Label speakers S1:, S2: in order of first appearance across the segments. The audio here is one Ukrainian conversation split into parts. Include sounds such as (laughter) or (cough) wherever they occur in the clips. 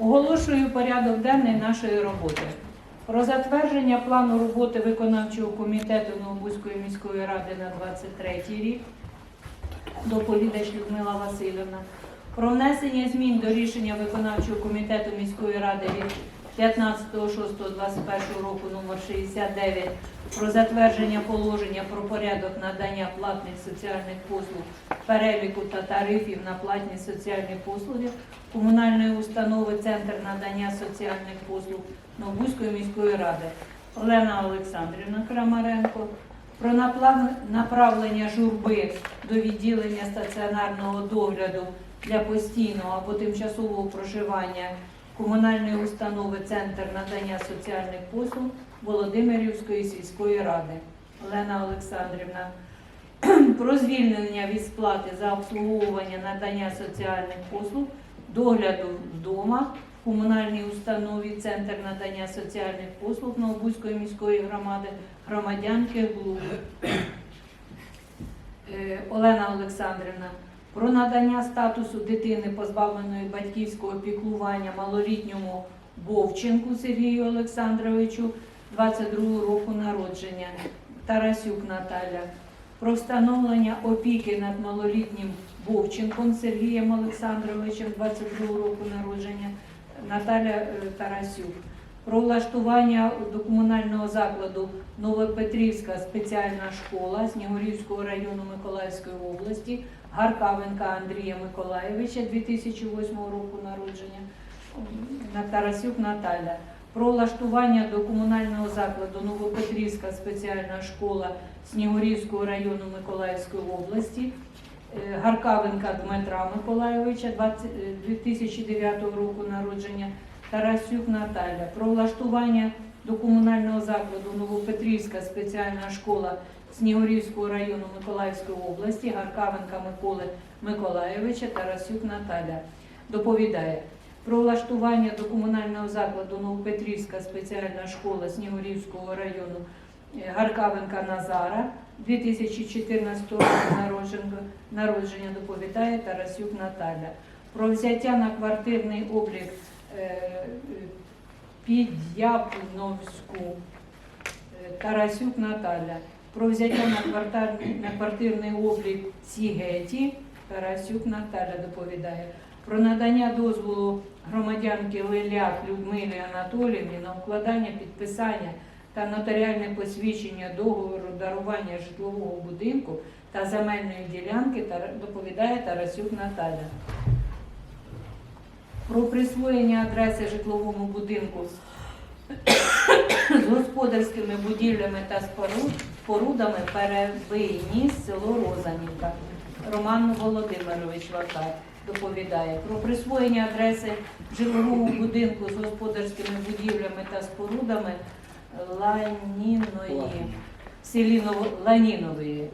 S1: Оголошую порядок денний нашої роботи. Про затвердження плану роботи виконавчого комітету Новобузької міської ради на 23 рік. Доповідач Людмила Васильівна. Про внесення змін до рішення виконавчого комітету міської ради від 15.06.21 року номер 69 про затвердження положення про порядок надання платних соціальних послуг, переліку та тарифів на платні соціальні послуги комунальної установи Центр надання соціальних послуг Новбузької міської ради. Олена Олександрівна Крамаренко про направлення журби до відділення стаціонарного догляду для постійного або тимчасового проживання комунальної установи Центр надання соціальних послуг Володимирівської сільської ради. Олена Олександрівна (clears throat) про звільнення від сплати за обслуговування надання соціальних послуг, догляду вдома в комунальній установі Центр надання соціальних послуг Новобузької міської громади громадянки Глуби. Е, Олена Олександрівна про надання статусу дитини, позбавленої батьківського піклування малолітньому Бовченку Сергію Олександровичу 22 року народження Тарасюк Наталя. Про встановлення опіки над малолітнім Бовченком Сергієм Олександровичем 22 року народження Наталя е, Тарасюк. Про влаштування до комунального закладу Новопетрівська спеціальна школа Снігурівського району Миколаївської області Гаркавенка Андрія Миколаєвича 2008 року народження на Тарасюк Наталя. Про влаштування до комунального закладу Новопетрівська спеціальна школа Снігурівського району Миколаївської області е, Гаркавенка Дмитра Миколаєвича 20 е, 2009 року народження Тарасюк Наталя. Про влаштування до комунального закладу Новопетрівська спеціальна школа Снігурівського району Миколаївської області Гаркавенка Миколи Миколаєвича Тарасюк Наталя. Доповідає. Про влаштування до комунального закладу Новопетрівська спеціальна школа Снігурівського району е, Гаркавенка Назара 2014 року народження, доповідає Тарасюк Наталя. Про взяття на квартирний облік е, е, е, Тарасюк Наталя. Про взяття на, квартар- на квартирний облік Сігеті Тарасюк Наталя доповідає. Про надання дозволу громадянки Лиляк Людмилі Анатоліївні на укладання підписання та нотаріальне посвідчення договору дарування житлового будинку та земельної ділянки доповідає Тарасюк Наталя. Про присвоєння адреси житловому будинку (coughs) з господарськими будівлями та споруд- спорудами перебийні село Розанівка. Роман Володимирович Вакар доповідає про присвоєння адреси житловому будинку з господарськими будівлями та спорудами Ланіної селі Ново... Ланінової,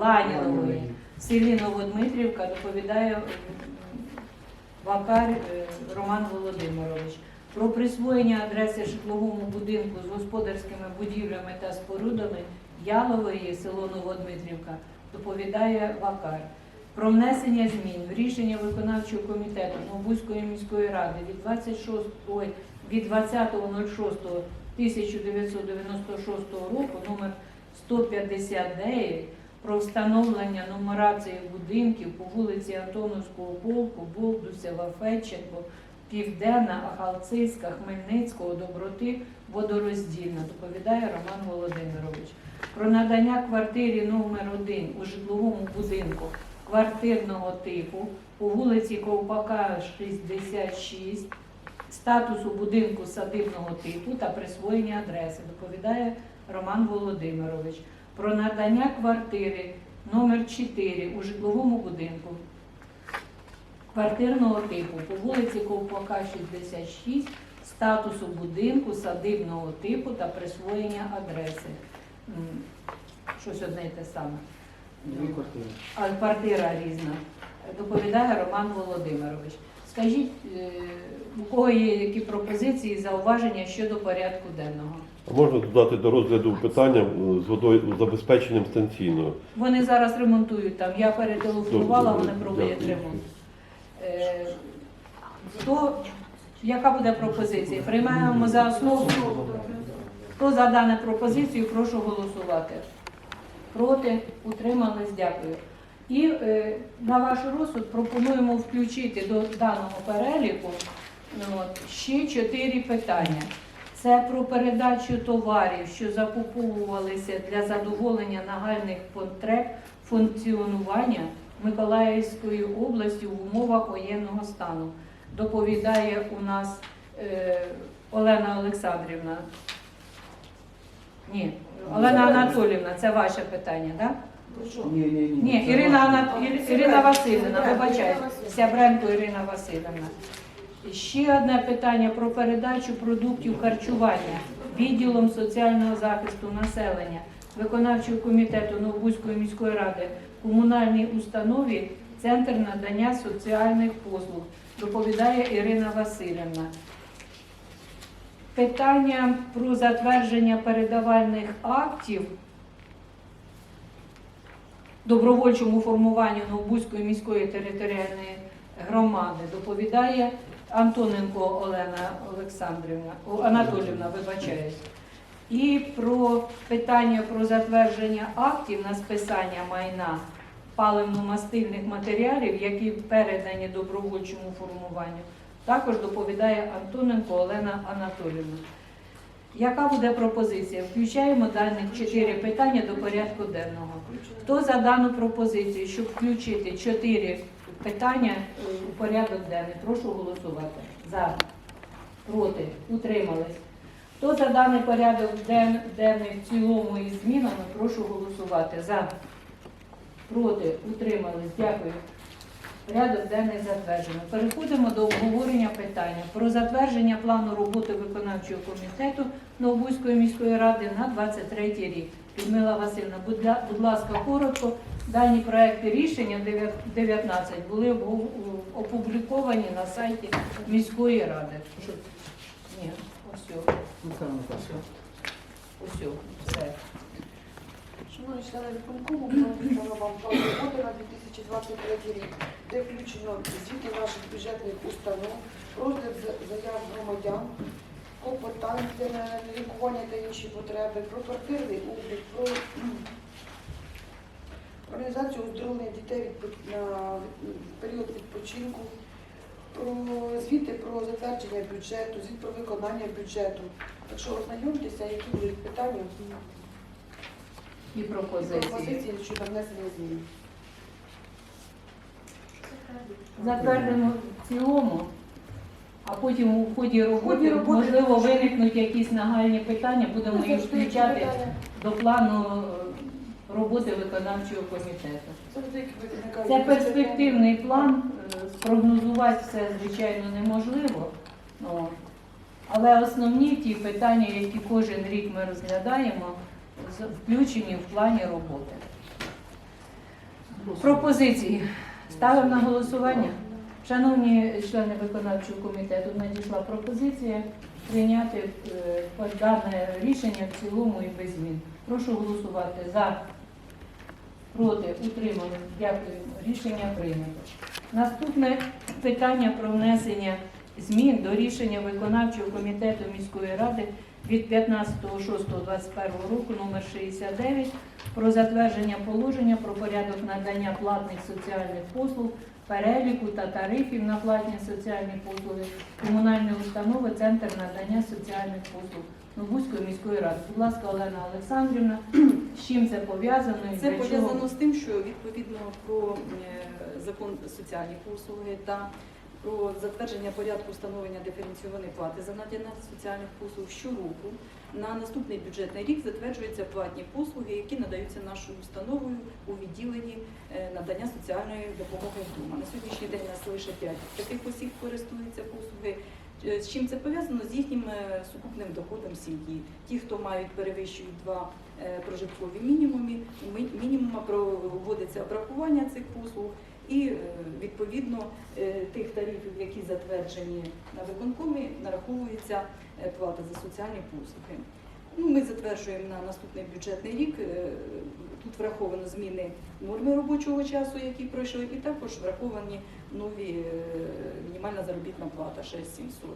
S1: Ланінової, селі Новодмитрівка доповідає Вакар е, Роман Володимирович. Про присвоєння адреси житловому будинку з господарськими будівлями та спорудами Ялової, село Новодмитрівка, доповідає Вакар. Про внесення змін в рішення виконавчого комітету Новбузької міської ради від 26 ой, від 20.06.1996 року номер 159 про встановлення нумерації будинків по вулиці Антоновського полку, Болдусєва, Фетченко, Південна, Ахалцийська, Хмельницького, Доброти, Водороздільна, доповідає Роман Володимирович. Про надання квартирі номер 1 у житловому будинку квартирного типу по вулиці Ковпака, 66, статусу будинку садибного типу та присвоєння адреси, доповідає Роман Володимирович. Про надання квартири номер 4 у житловому будинку квартирного типу по вулиці Ковпака, 66, статусу будинку садибного типу та присвоєння адреси. Щось одне й те саме. А квартира різна. Доповідає Роман Володимирович. Скажіть, е, у кого є які пропозиції, зауваження щодо порядку денного?
S2: А можна додати до розгляду питання е, з водою забезпеченням станційною.
S1: Вони зараз ремонтують там. Я перетелефонувала, вони проводять ремонт. Е, Хто Яка буде пропозиція? Приймаємо за основу. Хто за дану пропозицію, прошу голосувати. Проти, утримались, дякую. І е, на ваш розсуд пропонуємо включити до даного переліку ну, от, ще чотири питання. Це про передачу товарів, що закуповувалися для задоволення нагальних потреб функціонування Миколаївської області в умовах воєнного стану. Доповідає у нас е, Олена Олександрівна. Ні, Олена Анатолівна, це ваше питання, так?
S3: Ні, ні, ні.
S1: Ні, Ірина, Ана... Ірина Васильівна, вибачаю, Сябренко Ірина Васильівна. Ще одне питання про передачу продуктів харчування відділом соціального захисту населення виконавчого комітету Новобузької міської ради комунальній установі Центр надання соціальних послуг. Доповідає Ірина Васильівна. Питання про затвердження передавальних актів добровольчому формуванню Новобузької міської територіальної громади доповідає Антоненко Олена Олександрівна, Анатолівна, вибачаюсь. І про питання про затвердження актів на списання майна паливно-мастильних матеріалів, які передані добровольчому формуванню, також доповідає Антоненко Олена Анатолівна. Яка буде пропозиція? Включаємо дані чотири питання до порядку денного. Хто за дану пропозицію, щоб включити чотири питання е, у порядок денний? Прошу голосувати. За, проти, утримались. Хто за даний порядок денний в цілому із змінами, прошу голосувати. За, проти, утримались. Дякую. Порядок денний затверджено. Переходимо до обговорення питання про затвердження плану роботи виконавчого комітету Новобузької міської ради на 23 рік. Людмила Васильівна, будь ласка, коротко. Дані проекти рішення 19 були опубліковані на сайті міської ради. Ні, ось, ось, все.
S4: Шановні члени виконкому, пропонуємо вам роботи на 2023 рік, де включено звіти наших бюджетних установ, розгляд заяв громадян, клопотань для лікування та інші потреби, про квартирний облік, про організацію оздоровлення дітей на період відпочинку, про звіти про затвердження бюджету, звіт про виконання бюджету. Так що ознайомтеся, які будуть питання.
S1: І пропозиції.
S4: Пропозиції щодо внесення змін.
S1: Затвердимо в цілому, а потім у ході роботи,
S4: роботи
S1: можливо, виникнуть якісь нагальні питання, будемо їх включати до плану е, роботи виконавчого комітету. Це перспективний план, е, спрогнозувати все, звичайно, неможливо. Ну, Але основні ті питання, які кожен рік ми розглядаємо, включені в плані роботи. Пропозиції ставимо на голосування. Шановні члени виконавчого комітету, надійшла пропозиція прийняти е, дане рішення в цілому і без змін. Прошу голосувати за, проти, утримали. Дякую. Рішення прийнято. Наступне питання про внесення змін до рішення виконавчого комітету міської ради від 15.06.21 року номер 69 про затвердження положення про порядок надання платних соціальних послуг, переліку та тарифів на платні соціальні послуги комунальної установи Центр надання соціальних послуг Новбузької міської ради. Будь ласка, Олена Олександрівна, з чим це пов'язано і
S5: Це
S1: для чого?
S5: пов'язано з тим, що відповідно про е, закон соціальні послуги та про затвердження порядку встановлення диференційованої плати за надання соціальних послуг щороку на наступний бюджетний рік затверджуються платні послуги, які надаються нашою установою у відділенні е, надання соціальної допомоги вдома. На сьогоднішній день нас лише 5 таких осіб користуються послуги. Е, З чим це пов'язано? З їхнім е, сукупним доходом сім'ї. Ті, хто мають перевищують два прожиткові мінімуми, мі- мінімума проводиться обрахування цих послуг і е, відповідно е, тих тарифів, які затверджені на виконкомі, нараховується е, плата за соціальні послуги. Ну, ми затверджуємо на наступний бюджетний рік. Тут враховано зміни норми робочого часу, які пройшли, і також враховані нові мінімальна заробітна плата 6700.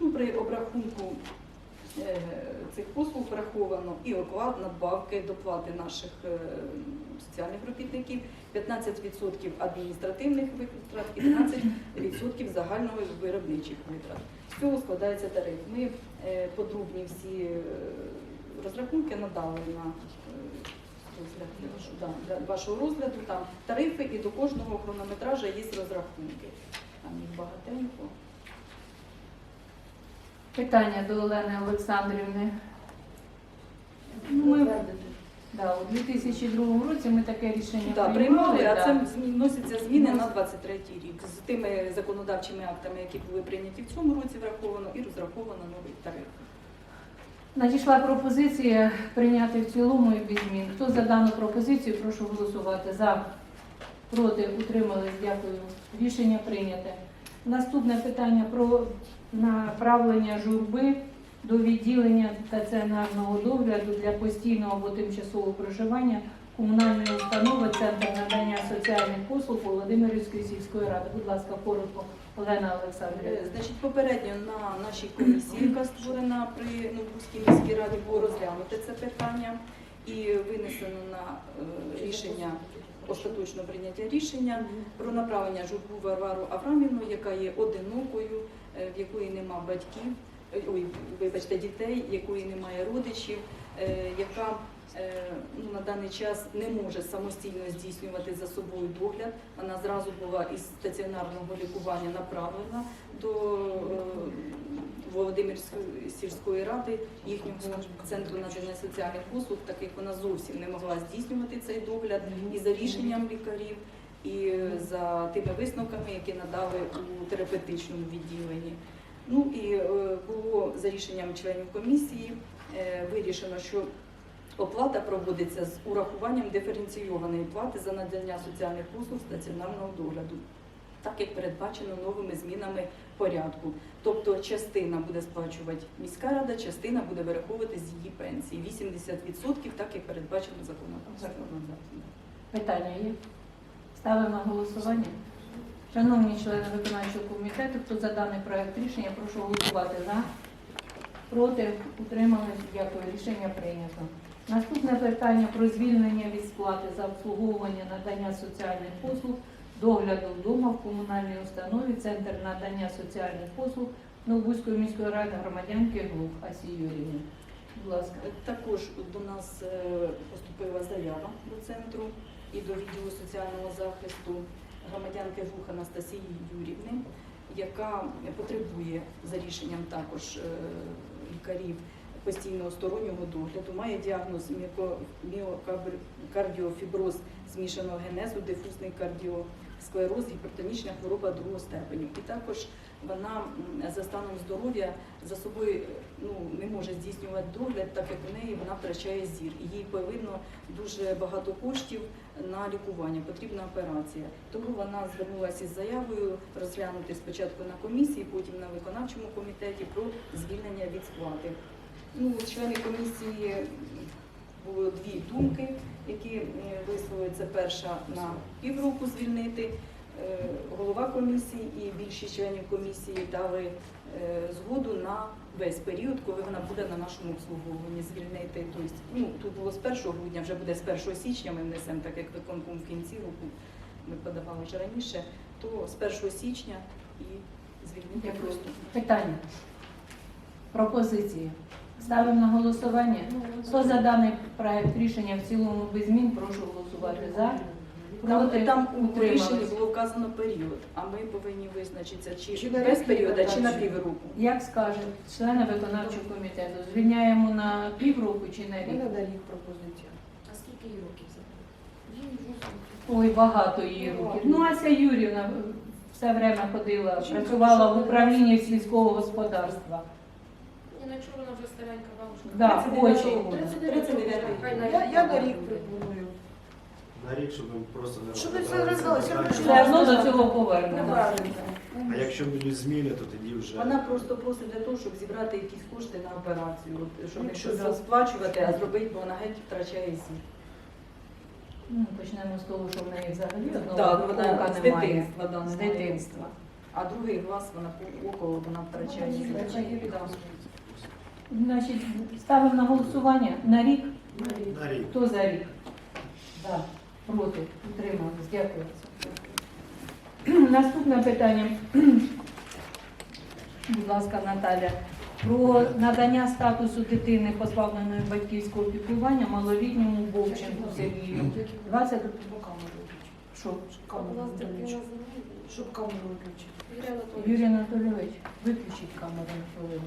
S5: Ну, при обрахунку цих послуг враховано і оклад, надбавки, доплати наших е, соціальних робітників, 15% адміністративних витрат і 15% загального виробничих витрат. З цього складається тариф. Ми е, подробні всі е, розрахунки надали на е, для вашого розгляду. Там тарифи і до кожного хронометража є розрахунки. Там їх багатенько.
S1: Питання до Олени Олександрівни.
S5: Ми
S1: Да, у 2002 році ми таке рішення
S5: да, приймали, а
S1: да.
S5: це вносяться зміни на 23 рік. З тими законодавчими актами, які були прийняті в цьому році, враховано і розраховано новий тариф.
S1: Надійшла пропозиція прийняти в цілому і без змін. Хто за дану пропозицію, прошу голосувати. За, проти, утримались. Дякую. Рішення прийняте. Наступне питання про направлення журби до відділення стаціонарного догляду для постійного або тимчасового проживання комунальної установи Центр надання соціальних послуг Володимирівської сільської ради. Будь ласка, коротко, Олена Олександрівна.
S5: Е, Значить, попередньо на нашій комісії, яка створена при Новбузькій міській раді, було розглянуте це питання і винесено на е, рішення, остаточно прийняття рішення про направлення журбу Варвару Аврамівну, яка є одинокою, в якої нема батьків, е, ой, вибачте, дітей, якої немає родичів, е, яка е, ну, на даний час не може самостійно здійснювати за собою догляд. Вона зразу була із стаціонарного лікування направлена до е, Володимирської сільської ради, їхнього центру надання соціальних послуг, так як вона зовсім не могла здійснювати цей догляд. І за рішенням лікарів, і за тими висновками, які надали у терапевтичному відділенні. Ну і е, було за рішенням членів комісії е, вирішено, що оплата проводиться з урахуванням диференційованої плати за надання соціальних послуг стаціонарного догляду, так як передбачено новими змінами порядку. Тобто частина буде сплачувати міська рада, частина буде вираховувати з її пенсії. 80% так як передбачено законодавством.
S1: Питання є? Ставимо на голосування. Шановні члени виконавчого комітету, хто за даний проект рішення, прошу голосувати за. Проти, утримались, дякую. Рішення прийнято. Наступне питання про звільнення від сплати за обслуговування надання соціальних послуг, догляду вдома в комунальній установі, Центр надання соціальних послуг Новобузької міської ради громадянки Глух Асі Юрівні. Будь ласка.
S5: Також до нас е, поступила заява до центру і до відділу соціального захисту громадянки Жух Анастасії Юрівни, яка потребує за рішенням також е, лікарів постійного стороннього догляду, має діагноз міокардіофіброз змішаного генезу, дифузний кардіосклероз, гіпертонічна хвороба другого степеню. І також вона за станом здоров'я за собою ну, не може здійснювати догляд, так як у неї вона втрачає зір. І їй повинно дуже багато коштів на лікування, потрібна операція. Тому вона звернулася із заявою розглянути спочатку на комісії, потім на виконавчому комітеті про звільнення від сплати. Ну, члени комісії було дві думки, які е, висловилися. Перша на півроку звільнити. Е, Голова комісії і більшість членів комісії дали е, згоду на весь період, коли вона буде на нашому обслуговуванні звільнити. Тобто, ну, тут було з 1 грудня, вже буде з 1 січня, ми внесемо, так як виконком в кінці року, ми подавали вже раніше, то з 1 січня і звільнити
S1: Дякую.
S5: просто.
S1: Питання. Пропозиції. Ставимо на голосування. Хто за даний проект рішення в цілому без змін, прошу голосувати за.
S5: Там, там у рішенні було вказано період, а ми повинні визначитися, чи,
S4: Чи
S5: без
S4: рік
S5: періоду, чи на півроку.
S1: Як скаже члени виконавчого комітету, звільняємо на півроку чи на рік?
S4: треба їх пропозиція.
S6: А скільки їй років?
S1: Ой, багато її років. Ну, Ася Юрівна все время ходила, працювала в управлінні сільського господарства.
S6: Ну чого вона вже старенька бабушка?
S1: Да,
S5: 39-го
S1: очень.
S5: года.
S6: 39
S5: 39-го.
S6: Хай на
S4: Я, я на
S6: рік
S4: рік пропоную.
S7: На рік, щоб ми просто не
S4: Щоб ми
S7: розглядали
S4: все роздали, все
S7: питання.
S1: Все одно до цього повернемо.
S5: правильно.
S7: А якщо будуть зміни, то тоді вже
S5: Вона просто просить для того, щоб зібрати якісь кошти на операцію, От, щоб не
S4: Якщо
S5: щось
S4: за-
S5: а зробити, бо вона геть втрачає сіль.
S1: Ну, почнемо з того, що в неї взагалі одного
S5: Так, вона
S1: ока
S5: з
S1: немає.
S5: дитинства, да,
S1: З
S5: немає.
S1: дитинства.
S5: А другий глаз вона по око вона втрачає зір. Да.
S1: Значить, ставимо на голосування на рік.
S7: на рік.
S1: Хто за рік? Да. Проти. Утримались. Дякую. (clears throat) Наступне питання. (clears throat) Будь ласка, Наталя. Про надання статусу дитини, позбавленої батьківського піклування, малолітньому Вовченку Сергію. 20... Що?
S4: Щоб камеру виключити.
S1: Юрій Анатолійович, виключіть камеру на хвилину.